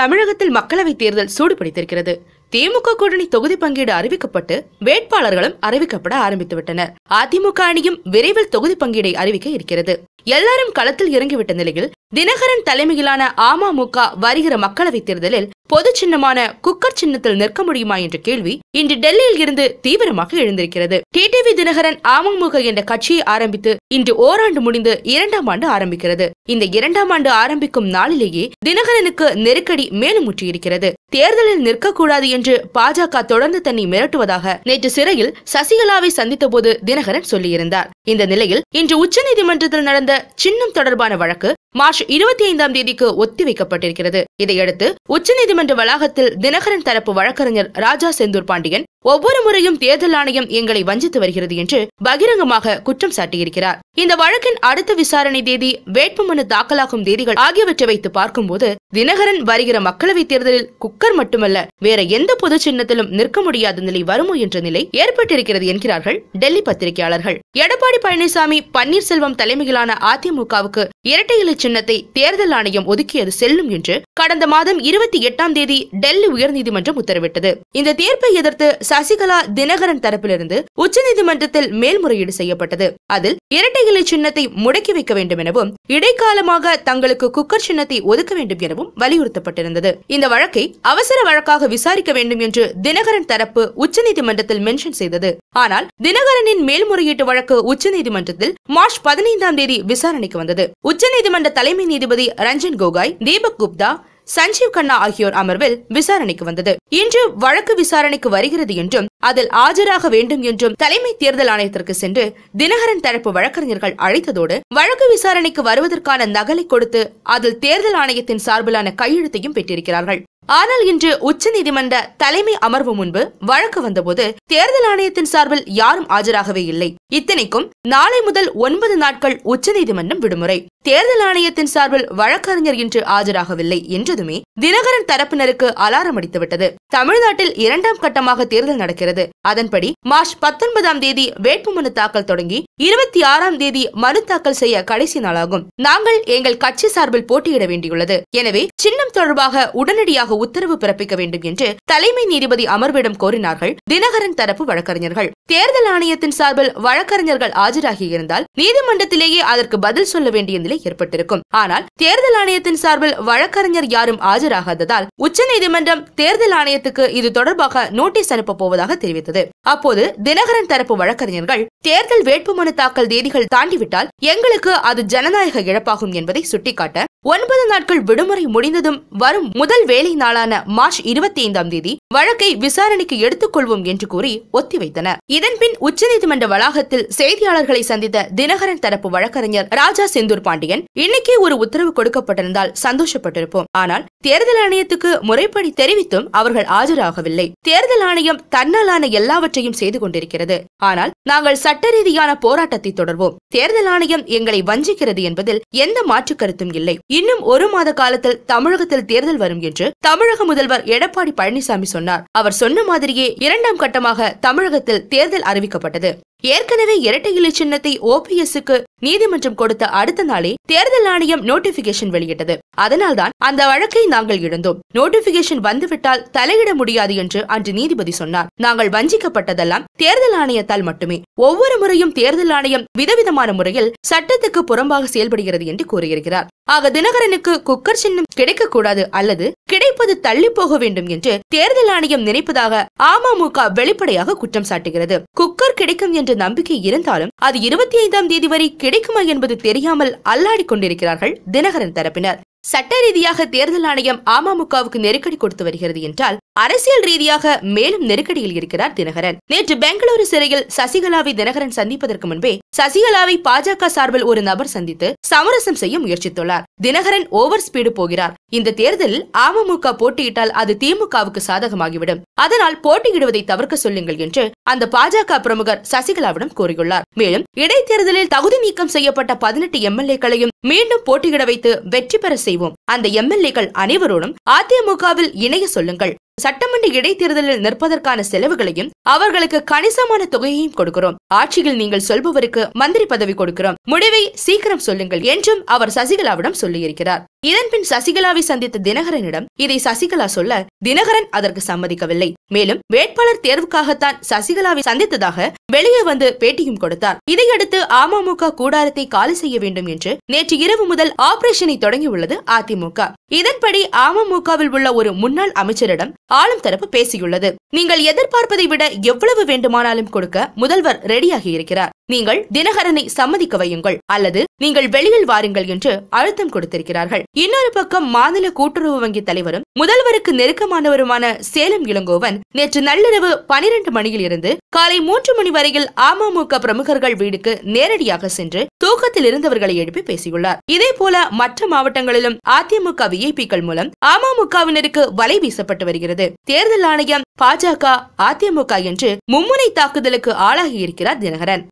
தமிழகத்தில் மக்களவைத் தேர்தல் சூடுபிடித்திருக்கிறது. திமுக கூட்டணி தொகுதி பங்கீடு அறிவிக்கப்பட்டு வேட்பாளர்களும் அறிவிக்கப்பட ஆரம்பித்துவிட்டனர். அதிமுக அணியும் விரைவில் தொகுதி பங்கீடை அறிவிக்க இருக்கிறது. எல்லாரும் களத்தில் இறங்கிவிட்ட நிலையில் தினகரன் தலைமையிலான அமமுக வருகிற மக்களவைத் தேர்தலில் பொது சின்னமான குக்கர் சின்னத்தில் நிற்க முடியுமா என்ற கேள்வி இன்று டெல்லியில் இருந்து தீவிரமாக எழுந்திருக்கிறது. டிடிவி தினகரன் அமமுக என்ற கட்சியை ஆரம்பித்து இன்று ஓராண்டு முடிந்து இரண்டாம் ஆண்டு ஆரம்பிக்கிறது. இந்த இரண்டாம் ஆண்டு ஆரம்பிக்கும் நாளிலேயே தினகரனுக்கு நெருக்கடி மேலும் முற்றியிருக்கிறது. தேர்தலில் நிற்கக்கூடாது என்று பாஜக தொடர்ந்து தன்னை மிரட்டுவதாக நேற்று சிறையில் சசிகலாவை சந்தித்த போது தினகரன் சொல்லியிருந்தார். இந்த நிலையில் இன்று உச்சநீதிமன்றத்தில் நடந்த சின்னம் தொடர்பான வழக்கு மார்ச் இருபத்தி ஐந்தாம் தேதிக்கு ஒத்திவைக்கப்பட்டிருக்கிறது. இதையடுத்து உச்சநீதிமன்ற வளாகத்தில் தினகரன் தரப்பு வழக்கறிஞர் ராஜா செந்தூர் பாண்டியன் ஒவ்வொரு முறையும் தேர்தல் ஆணையம் எங்களை வஞ்சித்து வருகிறது என்று பகிரங்கமாக குற்றம் சாட்டியிருக்கிறார். இந்த வழக்கின் அடுத்த விசாரணை தேதி வேட்புமனு தாக்கலாகும் தேதிகள் ஆகியவற்றை வைத்து பார்க்கும்போது தினகரன் வருகிற மக்களவைத் தேர்தலில் குக்கர் மட்டுமல்ல வேற எந்த பொது சின்னத்திலும் நிற்க முடியாத நிலை வருமோ என்ற நிலை ஏற்பட்டிருக்கிறது என்கிறார்கள் டெல்லி பத்திரிகையாளர்கள். எடப்பாடி பழனிசாமி பன்னீர்செல்வம் தலைமையிலான அதிமுகவுக்கு இரட்டை இலை சின்னத்தை தேர்தல் ஆணையம் ஒதுக்கியது செல்லும் என்று கடந்த மாதம் இருபத்தி எட்டாம் தேதி டெல்லி உயர்நீதிமன்றம் உத்தரவிட்டது. இந்த தீர்ப்பை எதிர்த்து சசிகலா தினகரன் தரப்பிலிருந்து உச்சநீதிமன்றத்தில் மேல்முறையீடு செய்யப்பட்டது. அதில் இரட்டை இலை சின்னத்தை முடக்கி வைக்க வேண்டும் எனவும் இடைக்காலமாக தங்களுக்கு குக்கர் சின்னத்தை ஒதுக்க வேண்டும் எனவும் வலியுறுத்தப்பட்டிருந்தது. இந்த வழக்கை அவசர வழக்காக விசாரிக்க வேண்டும் என்று தினகரன் தரப்பு உச்சநீதிமன்றத்தில் மென்ஷன் செய்தது. ஆனால் தினகரனின் மேல்முறையீட்டு வழக்கு உச்சநீதிமன்றத்தில் மார்ச் பதினைந்தாம் தேதி விசாரணைக்கு வந்தது. உச்சநீதிமன்ற தலைமை நீதிபதி ரஞ்சன் கோகாய் தீபக் குப்தா சஞ்சீவ் கண்ணா ஆகியோர் அமர்வில் விசாரணைக்கு வந்தது. இன்று வழக்கு விசாரணைக்கு வருகிறது என்றும் அதில் ஆஜராக வேண்டும் என்றும் தலைமை தேர்தல் ஆணையத்திற்கு சென்று தினகரன் தரப்பு வழக்கறிஞர்கள் அழைத்ததோடு வழக்கு விசாரணைக்கு வருவதற்கான நகலை கொடுத்து அதில் தேர்தல் ஆணையத்தின் சார்பிலான கையெழுத்தையும் பெற்றிருக்கிறார்கள். ஆனால் இன்று உச்சநீதிமன்ற தலைமை அமர்வு முன்பு வழக்கு வந்தபோது தேர்தல் ஆணையத்தின் சார்பில் யாரும் ஆஜராகவே இல்லை. இத்தனைக்கும் நாளை முதல் ஒன்பது நாட்கள் உச்சநீதிமன்றம் விடுமுறை. தேர்தல் ஆணையத்தின் சார்பில் வழக்கறிஞர் இன்று ஆஜராகவில்லை என்றதுமே தினகரன் தரப்பினருக்கு அலாரம் அடித்துவிட்டது. தமிழ்நாட்டில் இரண்டாம் கட்டமாக தேர்தல் நடக்கிறது. அதன்படி மார்ச் பத்தொன்பதாம் தேதி வேட்புமனு தாக்கல் தொடங்கி இருபத்தி ஆறாம் தேதி மனு தாக்கல் செய்ய கடைசி நாளாகும். நாங்கள் எங்கள் கட்சி சார்பில் போட்டியிட வேண்டியுள்ளது. எனவே சின்னம் தொடர்பாக உடனடியாக உத்தரவு பிறப்பிக்க வேண்டும் என்று தலைமை நீதிபதி அமர்விடம் கோரினார்கள் தினகரன் தரப்பு வழக்கறிஞர்கள். தேர்தல் ஆணையத்தின் சார்பில் வழக்கறிஞர்கள் ஆஜராகியிருந்தால் நீதிமன்றத்திலேயே அதற்கு பதில் சொல்ல வேண்டிய நிலை ஏற்பட்டிருக்கும். ஆனால் தேர்தல் ஆணையத்தின் சார்பில் வழக்கறிஞர் யாரும் ஆஜராகாததால் உச்சநீதிமன்றம் தேர்தல் ஆணையத்துக்கு இது தொடர்பாக நோட்டீஸ் அனுப்ப போவதாக தெரிவித்தது. அப்போது தினகரன் தரப்பு வழக்கறிஞர்கள் தேர்தல் வேட்புமனு தாக்கல் தேதிகள் தாண்டிவிட்டால் எங்களுக்கு அது ஜனநாயக இழப்பாகும் என்பதை சுட்டிக்காட்ட ஒன்பது நாட்கள் விடுமுறை முடிந்ததும் வரும் முதல் வேலை நாளான மார்ச் இருபத்தி ஐந்தாம் தேதி வழக்கை விசாரணைக்கு எடுத்துக்கொள்வோம் என்று கூறி ஒத்திவைத்தனர். இதன்பின் உச்சநீதிமன்ற வளாகத்தில் செய்தியாளர்களை சந்தித்த தினகரன் தரப்பு வழக்கறிஞர் ராஜா செந்தூர் பாண்டியன் இன்னைக்கே ஒரு உத்தரவு கொடுக்கப்பட்டிருந்தால் சந்தோஷப்பட்டிருப்போம். ஆனால் தேர்தல் ஆணையத்துக்கு முறைப்படி தெரிவித்தும் அவர்கள் ஆஜராகவில்லை. தேர்தல் ஆணையம் தன்னாலான எல்லாவற்றையும் செய்து கொண்டிருக்கிறது. ஆனால் நாங்கள் சட்ட ரீதியான போராட்டத்தை தொடர்வோம். தேர்தல் ஆணையம் எங்களை வஞ்சிக்கிறது என்பதில் எந்த மாற்று கருத்தும் இல்லை. இன்னும் ஒரு மாத காலத்தில் தமிழகத்தில் தேர்தல் வரும் என்று தமிழக முதல்வர் எடப்பாடி பழனிசாமி சொன்னார். அவர் சொன்ன மாதிரியே இரண்டாம் கட்டமாக தமிழகத்தில் தேர்தல் அறிவிக்கப்பட்டது. ஏற்கனவே இரட்டை இலை சின்னத்தை ஓபிஎஸ்க்கு நீதிமன்றம் கொடுத்த அடுத்த நாளே தேர்தல் ஆணையம் நோட்டிபிகேஷன் வெளியிட்டது. அதனால்தான் அந்த வழக்கை நாங்கள் இழந்தோம். நோட்டிபிகேஷன் வந்துவிட்டால் தலையிட முடியாது என்று அன்று நீதிபதி சொன்னார். நாங்கள் வஞ்சிக்கப்பட்டதெல்லாம் தேர்தல் ஆணையத்தால் மட்டுமே. ஒவ்வொரு முறையும் தேர்தல் ஆணையம் விதவிதமான முறையில் சட்டத்துக்கு புறம்பாக செயல்படுகிறது என்று கூறியிருக்கிறார். ஆக தினகரனுக்கு குக்கர் சின்னம் கிடைக்கக்கூடாது அல்லது கிடைப்பது தள்ளி போக வேண்டும் என்று தேர்தல் ஆணையம் நினைப்பதாக அமமுக வெளிப்படையாக குற்றம் சாட்டுகிறது. குக்கர் கிடைக்கும் என்ற நம்பிக்கை இருந்தாலும் அது இருபத்தி ஐந்தாம் தேதி வரை கிடைக்குமா என்பது தெரியாமல் அல்லாடி கொண்டிருக்கிறார்கள் தினகரன் தரப்பினர். சட்ட ரீதியாக தேர்தல் ஆணையம் அமமுகவுக்கு நெருக்கடி கொடுத்து வருகிறது என்றால் அரசியல் ரீதியாக மேலும் நெருக்கடியில் இருக்கிறார் தினகரன். நேற்று பெங்களூரு சிறையில் சசிகலாவை தினகரன் சந்திப்பதற்கு முன்பே சசிகலாவை பாஜக சார்பில் ஒரு நபர் சந்தித்து சமரசம் செய்ய முயற்சித்துள்ளார். தினகரன் ஓவர் ஸ்பீடு போகிறார். இந்த தேர்தலில் அமமுக போட்டியிட்டால் அது திமுகவுக்கு சாதகமாகிவிடும். அதனால் போட்டியிடுவதை தவிர்க்க சொல்லுங்கள் என்று அந்த பாஜக பிரமுகர் சசிகலாவிடம் கூறியுள்ளார் மேலும் இடைத்தேர்தலில் தகுதி நீக்கம் செய்யப்பட்ட பதினெட்டு எம்எல்ஏக்களையும் மீண்டும் போட்டியிட வைத்து வெற்றி பெற செய்வோம். அந்த எம்எல்ஏக்கள் அனைவரோடும் அதிமுகவில் இணைய சொல்லுங்கள். சட்டமன்ற இடைத்தேர்தலில் நிற்பதற்கான செலவுகளையும் அவர்களுக்கு கணிசமான தொகையையும் கொடுக்கிறோம். ஆட்சியில் நீங்கள் சொல்பவருக்கு மந்திரி பதவி கொடுக்கிறோம். முடிவை சீக்கிரம் சொல்லுங்கள் என்றும் அவர் சசிகலாவிடம் சொல்லியிருக்கிறார். இதன்பின் சசிகலாவை சந்தித்த தினகரனிடம் இதை சசிகலா சொல்ல தினகரன் அதற்கு சம்மதிக்கவில்லை. மேலும் வேட்பாளர் தேர்வுக்காகத்தான் சசிகலாவை சந்தித்ததாக வெளியே வந்து பேட்டியும் கொடுத்தார். இதையடுத்து அமமுக கூடாரத்தை காலி செய்ய வேண்டும் என்று நேற்று இரவு முதல் ஆபரேஷனை தொடங்கியுள்ளது அதிமுக. இதன்படி அமமுகவில் உள்ள ஒரு முன்னாள் அமைச்சரிடம் ஆளும் தரப்பு பேசியுள்ளது. நீங்கள் எதிர்பார்ப்பதை விட எவ்வளவு வேண்டுமானாலும் கொடுக்க முதல்வர் ரெடியாகி இருக்கிறார். நீங்கள் தினகரனை சம்மதிக்க வையுங்கள் அல்லது நீங்கள் வெளியில் வாருங்கள் என்று அழுத்தம் கொடுத்திருக்கிறார்கள். இன்னொரு பக்கம் மாநில கூட்டுறவு வங்கி தலைவரும் முதல்வருக்கு நெருக்கமானவருமான சேலம் இளங்கோவன் நேற்று நள்ளிரவு பனிரெண்டு மணியில் இருந்து காலை மூன்று மணி வரையில் அமமுக பிரமுகர்கள் வீடுக்கு நேரடியாக சென்று தூக்கத்தில் இருந்தவர்களை எழுப்பி பேசியுள்ளார். இதே போல மற்ற மாவட்டங்களிலும் அதிமுக விஐபிக்கள் மூலம் அமமுகவினருக்கு வலை வீசப்பட்டு வருகிறது. தேர்தல் ஆணையம் பாஜக அதிமுக என்று மும்முனை தாக்குதலுக்கு ஆளாகி இருக்கிறார் தினகரன்.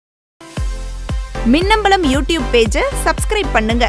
மின்னம்பலம் யூடியூப் பேஜ சப்ஸ்கிரைப் பண்ணுங்க.